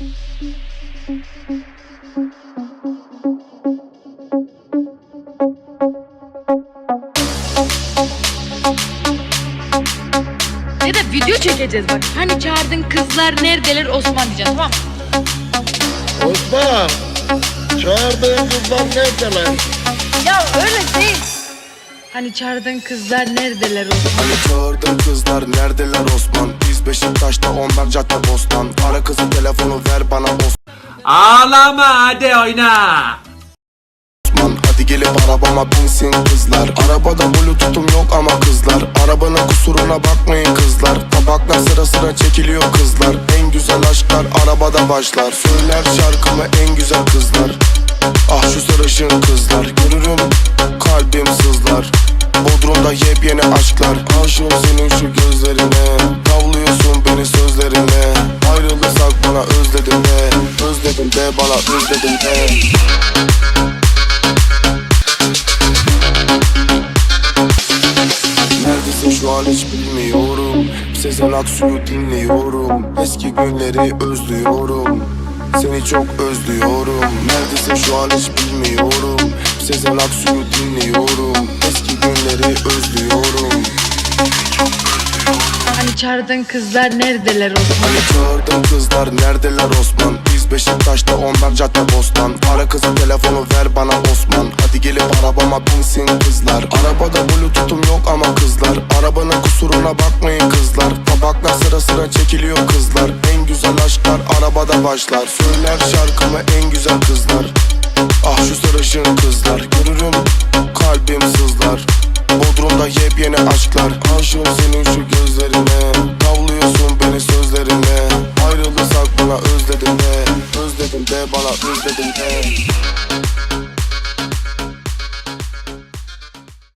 Ya da video çekeceğiz bak. Hani çağırdın kızlar neredeler Osman diyeceğiz tamam mı? Osman, çağırdığın kızlar neredeler? Ya öyle değil. Hani çağırdın kızlar neredeler Osman? Hani çağırdın kızlar neredeler Osman Beşiktaş'ta onlar cadde bostan. Ara kızın telefonu ver bana Ağlama hadi oyna. Osman Hadi gelip arabama binsin kızlar. Arabada bluetooth'um yok ama kızlar. Arabanın kusuruna bakmayın kızlar. Tabaklar sıra sıra çekiliyor kızlar. En güzel aşklar arabada başlar. Söyler şarkımı en güzel Bodrum'da yepyeni aşklar. Aşığım senin şu gözlerine. Tavlıyorsun beni sözlerine. Ayrılırsak bana özledim de. Özledim de bana özledim de. Neredesin şu an hiç bilmiyorum. Sezen Aksu'yu dinliyorum. Eski günleri özlüyorum. Seni çok özlüyorum. Neredesin şu an hiç bilmiyorum. Sezen Aksu'yu dinliyorum Günleri özlüyorum. Hani çağırdın kızlar neredeler Osman? Hani çağırdın kızlar neredeler Osman? Biz Beşiktaş'ta onlar cadde bostan. Ara kızın telefonu ver bana Osman. Hadi gelip arabama binsin kızlar. Arabada bluetooth'um yok ama kızlar. Arabanın kusuruna bakmayın kızlar. Tabaklar sıra sıra çekiliyor kızlar. En güzel aşklar arabada başlar. Söyler şarkımı en güzel kızlar. Ah şu sarışın kızlar. Görürüm kalbim sızlar Yepyeni aşklar. Aşığım senin şu gözlerine. Tavlıyorsun beni sözlerine. Ayrılırsak bana özledim de. Özledim de bana özledim de